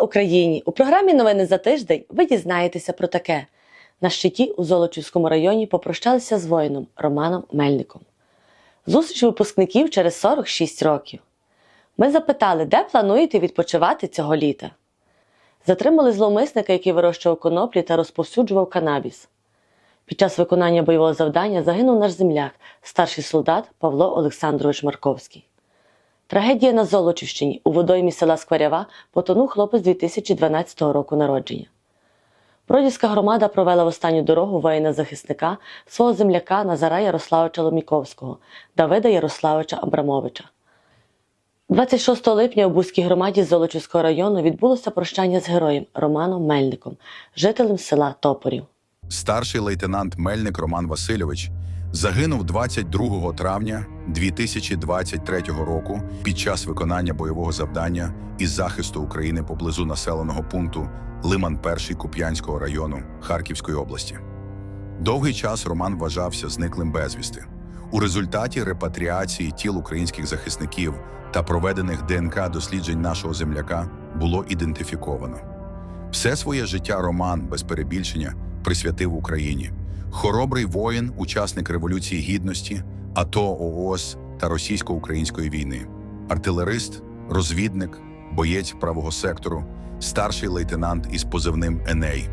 Україні! У програмі Новини за тиждень ви дізнаєтеся про таке. На щиті у Золочівському районі попрощалися з воїном Романом Мельником. Зустріч випускників через 46 років. Ми запитали, де плануєте відпочивати цього літа. Затримали зловмисника, який вирощував коноплі та розповсюджував канабіс. Під час виконання бойового завдання загинув наш земляк, старший солдат Павло Олександрович Марковський. Трагедія на Золочівщині у водоймі села Скварява потонув хлопець 2012 року народження. Бродівська громада провела в останню дорогу воїна-захисника свого земляка Назара Ярославича Ломіковського, Давида Ярославича Абрамовича. 26 липня у Бузькій громаді Золочівського району відбулося прощання з героєм Романом Мельником, жителем села Топорів. Старший лейтенант Мельник Роман Васильович загинув 22 травня 2023 року під час виконання бойового завдання із захисту України поблизу населеного пункту Лиман 1 Куп'янського району Харківської області. Довгий час Роман вважався зниклим безвісти. У результаті репатріації тіл українських захисників та проведених ДНК досліджень нашого земляка було ідентифіковано. Все своє життя Роман без перебільшення присвятив Україні. Хоробрий воїн, учасник Революції Гідності, АТО ООС та російсько-української війни, артилерист, розвідник, боєць правого сектору, старший лейтенант із позивним Еней.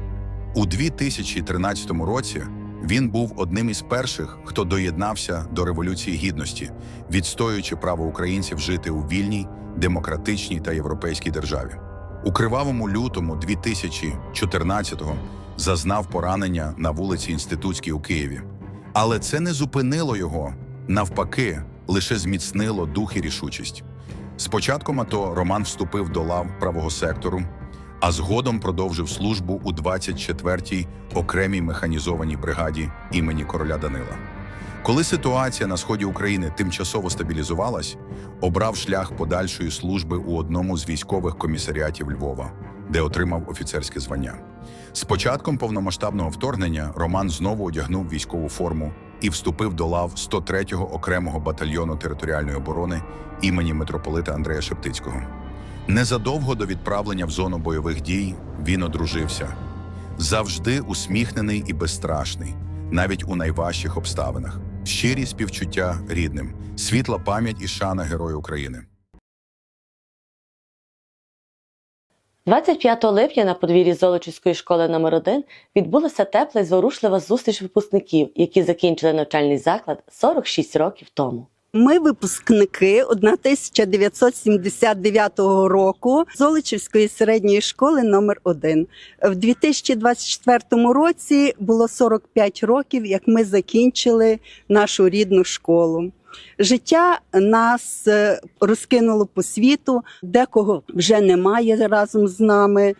У 2013 році він був одним із перших, хто доєднався до Революції Гідності, відстоюючи право українців жити у вільній, демократичній та європейській державі. У кривавому лютому 2014-го зазнав поранення на вулиці Інститутській у Києві. Але це не зупинило його, навпаки, лише зміцнило дух і рішучість. З початком АТО Роман вступив до лав правого сектору, а згодом продовжив службу у 24-й окремій механізованій бригаді імені короля Данила. Коли ситуація на сході України тимчасово стабілізувалась, обрав шлях подальшої служби у одному з військових комісаріатів Львова, де отримав офіцерське звання. З початком повномасштабного вторгнення Роман знову одягнув військову форму і вступив до лав 103-го окремого батальйону територіальної оборони імені митрополита Андрея Шептицького. Незадовго до відправлення в зону бойових дій він одружився. Завжди усміхнений і безстрашний, навіть у найважчих обставинах. Щирі співчуття рідним, світла пам'ять і шана Герою України. 25 липня на подвір'ї Золочівської школи номер 1 відбулася тепла і зворушлива зустріч випускників, які закінчили навчальний заклад 46 років тому. Ми випускники 1979 року Золочівської середньої школи номер 1 В 2024 році було 45 років, як ми закінчили нашу рідну школу. Життя нас е, розкинуло по світу, декого вже немає разом з нами.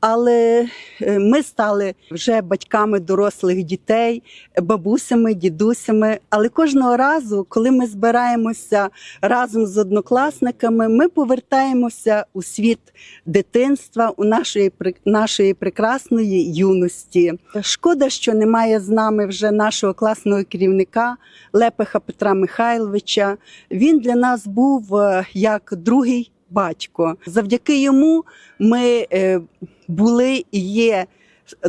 Але е, ми стали вже батьками дорослих дітей, бабусями, дідусями. Але кожного разу, коли ми збираємося разом з однокласниками, ми повертаємося у світ дитинства, у нашої нашої прекрасної юності. Шкода, що немає з нами вже нашого класного керівника Лепеха Петра Михайловича. Він для нас був е, як другий батько. Завдяки йому ми е, були і є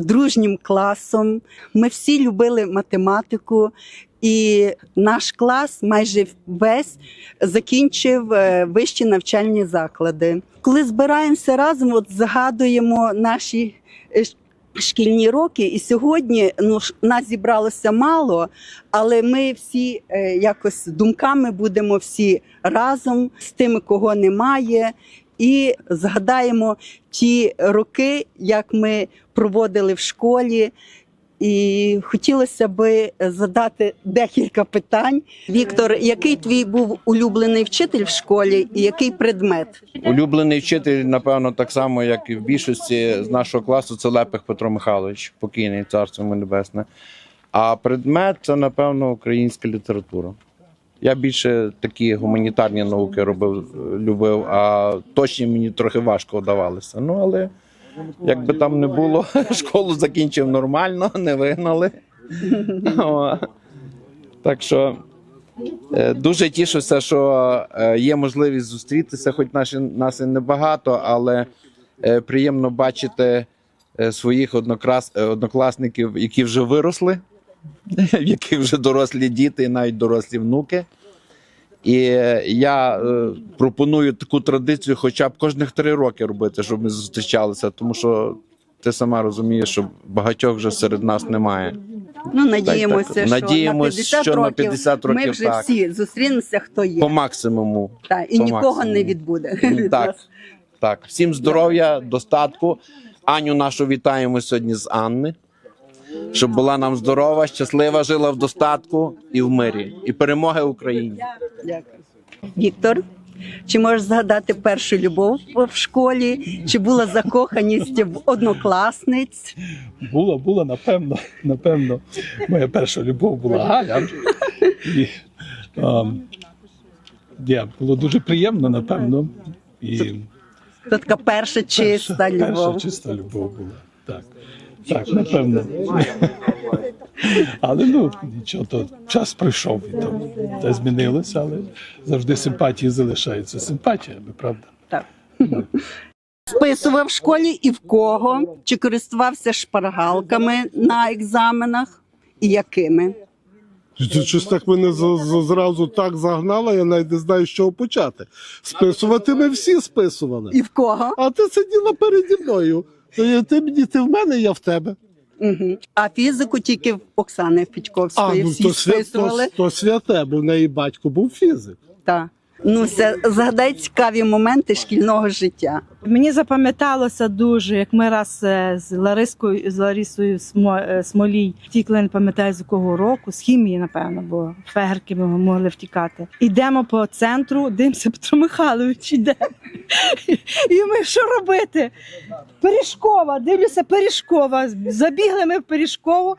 дружнім класом. Ми всі любили математику, і наш клас майже весь закінчив е, вищі навчальні заклади. Коли збираємося разом, от згадуємо наші. е, Шкільні роки, і сьогодні ну нас зібралося мало, але ми всі е, якось думками будемо всі разом з тими, кого немає, і згадаємо ті роки, як ми проводили в школі. І хотілося би задати декілька питань. Віктор, який твій був улюблений вчитель в школі і який предмет? Улюблений вчитель, напевно, так само, як і в більшості з нашого класу, це Лепих Петро Михайлович, покійний царство небесне. А предмет це, напевно, українська література. Я більше такі гуманітарні науки робив, любив, а точні мені трохи важко вдавалися. Ну, але як би там не було, школу закінчив нормально, не вигнали. Так що Е, Дуже тішуся, що е, є можливість зустрітися, хоч наші нас і небагато, але Е, Приємно бачити своїх однокласників, які вже виросли, в яких вже дорослі діти і навіть дорослі внуки. І я е, пропоную таку традицію, хоча б кожних три роки робити, щоб ми зустрічалися, тому що ти сама розумієш, що багатьох вже серед нас немає. Ну, надіємося, так. що, Надіємось, на 50 що на років ми вже так. всі зустрінемося, хто є. По максимуму. Та, і по нікого максимуму. не відбуде. Від Так, нас. так. Всім здоров'я, достатку. Аню нашу вітаємо сьогодні з Анни. Щоб була нам здорова, щаслива, жила в достатку і в мирі. І перемоги Україні. Віктор, чи можеш згадати першу любов в школі? Чи була закоханість в однокласниць? Була, була, напевно, напевно. Моя перша любов була Галя. І, ем, я, було дуже приємно, напевно. І Це така перша чиста перша, любов. перша чиста любов була. Так, так, напевно. Але ну нічого, то час пройшов і то, те змінилося, але завжди симпатії залишаються симпатіями, правда? Так. Списував в школі і в кого? Чи користувався шпаргалками на екзаменах? І якими? Ти щось так мене зразу так загнало, я навіть не знаю, з чого почати. Списувати ми всі списували. І в кого? А ти сиділа переді мною. То Ти мені, ти в мене, я в тебе. Угу. А фізику тільки в Оксани А, Пічковської ну всі то, свя, то, то святе, бо в неї батько був фізик. Так. Ну, це, згадай цікаві моменти шкільного життя. Мені запам'яталося дуже, як ми раз е, з Ларискою з Ларісою е, Смолій втікли, не пам'ятаю з якого року, з хімії, напевно, бо фегерки ми могли втікати. Ідемо по центру, дивимося, Петро Михайлович іде. І ми що робити? Пиріжкова, дивлюся, Пиріжкова. Забігли ми в Пиріжкову.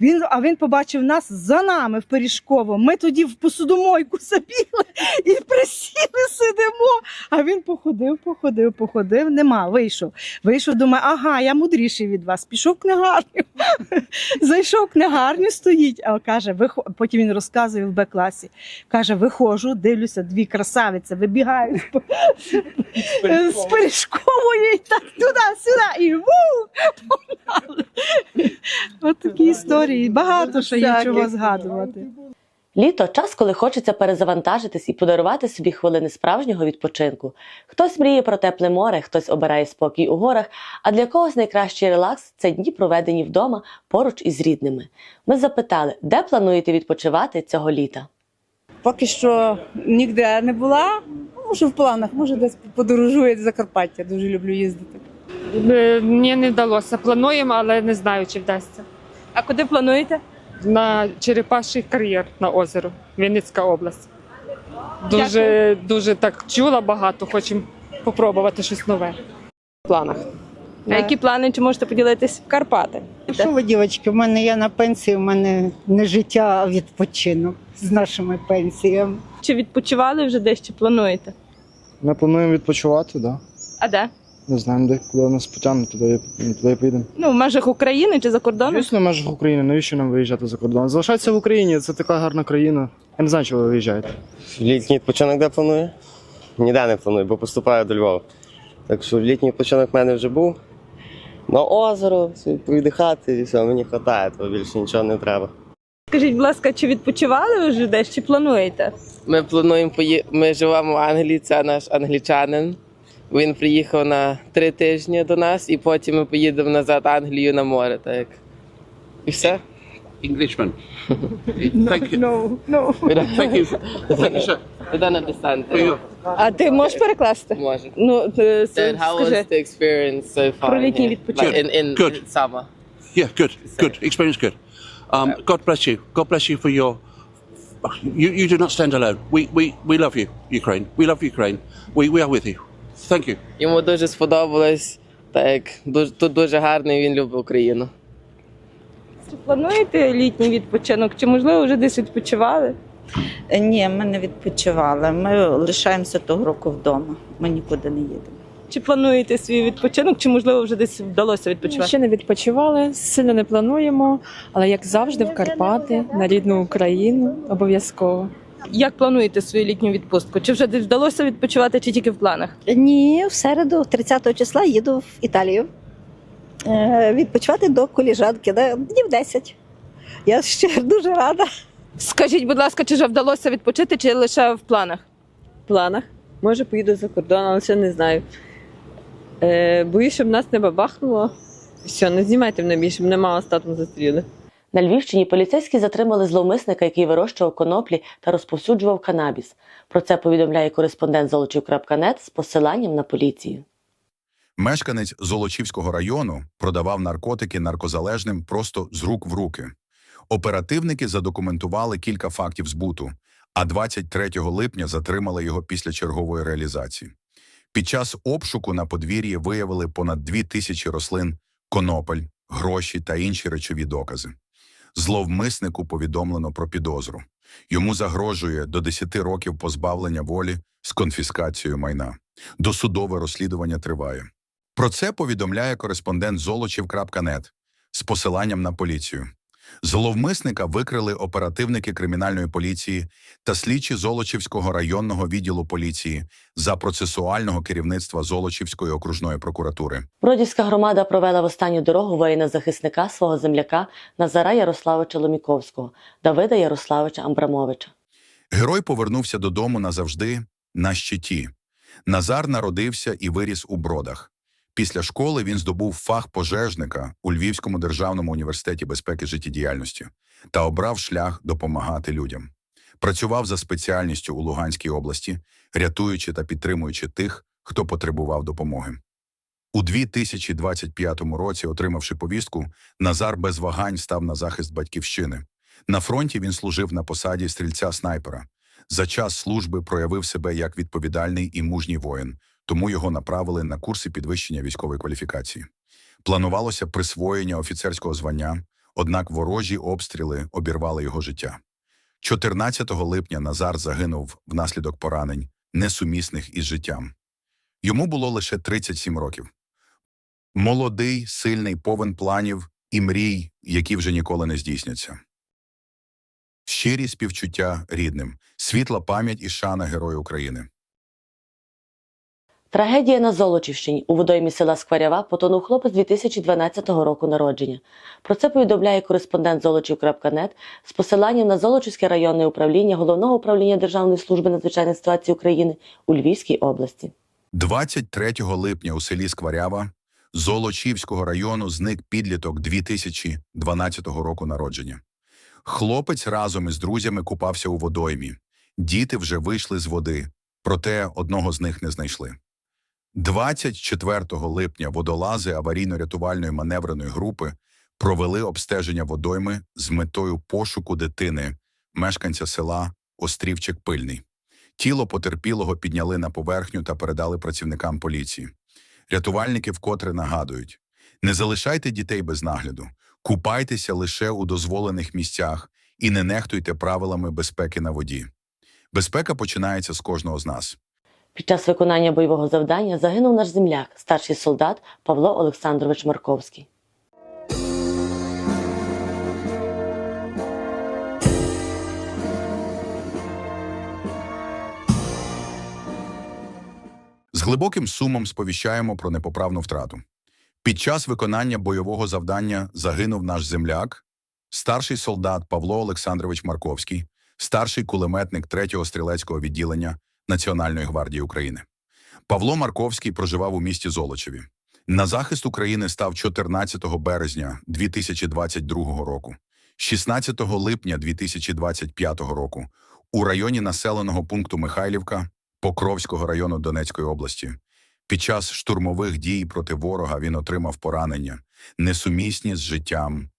Він, а він побачив нас за нами в Пиріжкову. Ми тоді в посудомойку забігли і присіли, сидимо. А він походив, походив, походив. Нема, вийшов. Вийшов, думає, ага, я мудріший від вас. Пішов в книгарню. Зайшов в книгарню, стоїть. А каже, вихо... потім він розказує в Б-класі. Каже, виходжу, дивлюся, дві красавиці вибігають з Пиріжкової і так туди-сюди. І ву! Погнали. От такі історії. Багато що є чого згадувати. Літо час, коли хочеться перезавантажитись і подарувати собі хвилини справжнього відпочинку. Хтось мріє про тепле море, хтось обирає спокій у горах, а для когось найкращий релакс це дні, проведені вдома поруч із рідними. Ми запитали, де плануєте відпочивати цього літа. Поки що ніде не була. Може, в планах, може, десь подорожує Закарпаття. Дуже люблю їздити. Е, Мені не вдалося. Плануємо, але не знаю, чи вдасться. А куди плануєте? На Черепаший кар'єр на озеро, Вінницька область. Дуже, дуже так чула багато, хочемо попробувати щось нове. В планах. А які плани, чи можете поділитись? в Карпати. Що ви, дівчатки, в мене я на пенсії, в мене не життя, а відпочинок з нашими пенсіями. Чи відпочивали вже десь, чи плануєте? Ми плануємо відпочивати, да. А де? Не знаємо, де куди нас потягне, туди, туди поїдемо. Ну, в межах України чи за кордоном? Звісно, в межах України, навіщо нам виїжджати за кордон? Залишайтеся в Україні, це така гарна країна. Я не знаю, чого ви виїжджаєте. Літній відпочинок де планую? Ніде не планую, бо поступаю до Львова. Так що літній відпочинок в мене вже був. На озеро, повіддихати і все, мені вистачає, то більше нічого не треба. Скажіть, будь ласка, чи відпочивали вже десь, чи плануєте? Ми плануємо пої... Ми живемо в Англії, це наш англічанин. Він приїхав на три тижні до нас, і потім ми поїдемо назад в Англію на море. Так. І все. Englishman. Thank you. No, no. We don't, Thank you. Thank you, sir. we don't understand. For you. А ти можеш перекласти? Може. Ну, ти, Then how was скажи. the experience so far? Про літній here? відпочинок. Like in, in, Good. in summer. Yeah, good, good. Experience good. Um, God bless you. God bless you for your. You, you do not stand alone. We, we, we love you, Ukraine. We love Ukraine. We, we are with you. Thank you. Йому дуже сподобалось. Так, дуже, тут дуже гарно, і він любить Україну. Чи плануєте літній відпочинок? Чи можливо вже десь відпочивали? Ні, ми не відпочивали. Ми лишаємося того року вдома. Ми нікуди не їдемо. Чи плануєте свій відпочинок, чи можливо вже десь вдалося відпочивати? Ще не відпочивали, сильно не плануємо, але як завжди, в Карпати, на рідну Україну, обов'язково. Як плануєте свою літню відпустку? Чи вже вдалося відпочивати, чи тільки в планах? Ні, в середу, 30 числа, їду в Італію. Е, Відпочивати до коліжанки, да, днів 10. Я ще дуже рада. Скажіть, будь ласка, чи вже вдалося відпочити, чи лише в планах? В планах. Може, поїду за кордон, але ще не знаю. Е, боюсь, щоб нас не бабахнуло. Все, не знімайте мене більше, мене мало статом застріли. На Львівщині поліцейські затримали зловмисника, який вирощував коноплі та розповсюджував канабіс. Про це повідомляє кореспондент Золочів.нет з посиланням на поліцію. Мешканець Золочівського району продавав наркотики наркозалежним просто з рук в руки. Оперативники задокументували кілька фактів збуту, а 23 липня затримали його після чергової реалізації. Під час обшуку на подвір'ї виявили понад дві тисячі рослин, конопель, гроші та інші речові докази. Зловмиснику повідомлено про підозру. Йому загрожує до 10 років позбавлення волі з конфіскацією майна. Досудове розслідування триває. Про це повідомляє кореспондент Золочів.нет з посиланням на поліцію. Зловмисника викрили оперативники кримінальної поліції та слідчі Золочівського районного відділу поліції за процесуального керівництва Золочівської окружної прокуратури. Бродівська громада провела в останню дорогу воїна-захисника свого земляка Назара Ярославича Ломіковського, Давида Ярославича Амбрамовича. Герой повернувся додому назавжди на щиті. Назар народився і виріс у Бродах. Після школи він здобув фах пожежника у Львівському державному університеті безпеки життєдіяльності та обрав шлях допомагати людям. Працював за спеціальністю у Луганській області, рятуючи та підтримуючи тих, хто потребував допомоги. У 2025 році, отримавши повістку, Назар без вагань став на захист батьківщини. На фронті він служив на посаді стрільця-снайпера. За час служби проявив себе як відповідальний і мужній воїн, тому його направили на курси підвищення військової кваліфікації. Планувалося присвоєння офіцерського звання, однак ворожі обстріли обірвали його життя. 14 липня Назар загинув внаслідок поранень, несумісних із життям. Йому було лише 37 років. Молодий, сильний, повен планів і мрій, які вже ніколи не здійсняться. Щирі співчуття рідним, світла пам'ять і шана Герою України. Трагедія на Золочівщині у водоймі села Скварява потонув хлопець 2012 року народження. Про це повідомляє кореспондент Золочів.нет з посиланням на Золочівське районне управління Головного управління Державної служби надзвичайних ситуацій України у Львівській області. 23 липня у селі Скварява Золочівського району зник підліток 2012 року народження. Хлопець разом із друзями купався у водоймі. Діти вже вийшли з води, проте одного з них не знайшли. 24 липня водолази аварійно-рятувальної маневреної групи провели обстеження водойми з метою пошуку дитини, мешканця села Острівчик Пильний. Тіло потерпілого підняли на поверхню та передали працівникам поліції. Рятувальники вкотре нагадують: не залишайте дітей без нагляду, купайтеся лише у дозволених місцях і не нехтуйте правилами безпеки на воді. Безпека починається з кожного з нас. Під час виконання бойового завдання загинув наш земляк, старший солдат Павло Олександрович Марковський. З глибоким сумом сповіщаємо про непоправну втрату. Під час виконання бойового завдання загинув наш земляк, старший солдат Павло Олександрович Марковський, старший кулеметник 3-го стрілецького відділення Національної гвардії України. Павло Марковський проживав у місті Золочеві. На захист України став 14 березня 2022 року. 16 липня 2025 року у районі населеного пункту Михайлівка Покровського району Донецької області. Під час штурмових дій проти ворога він отримав поранення, несумісні з життям,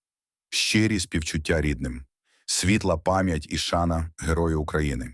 щирі співчуття рідним, світла пам'ять і шана Герою України.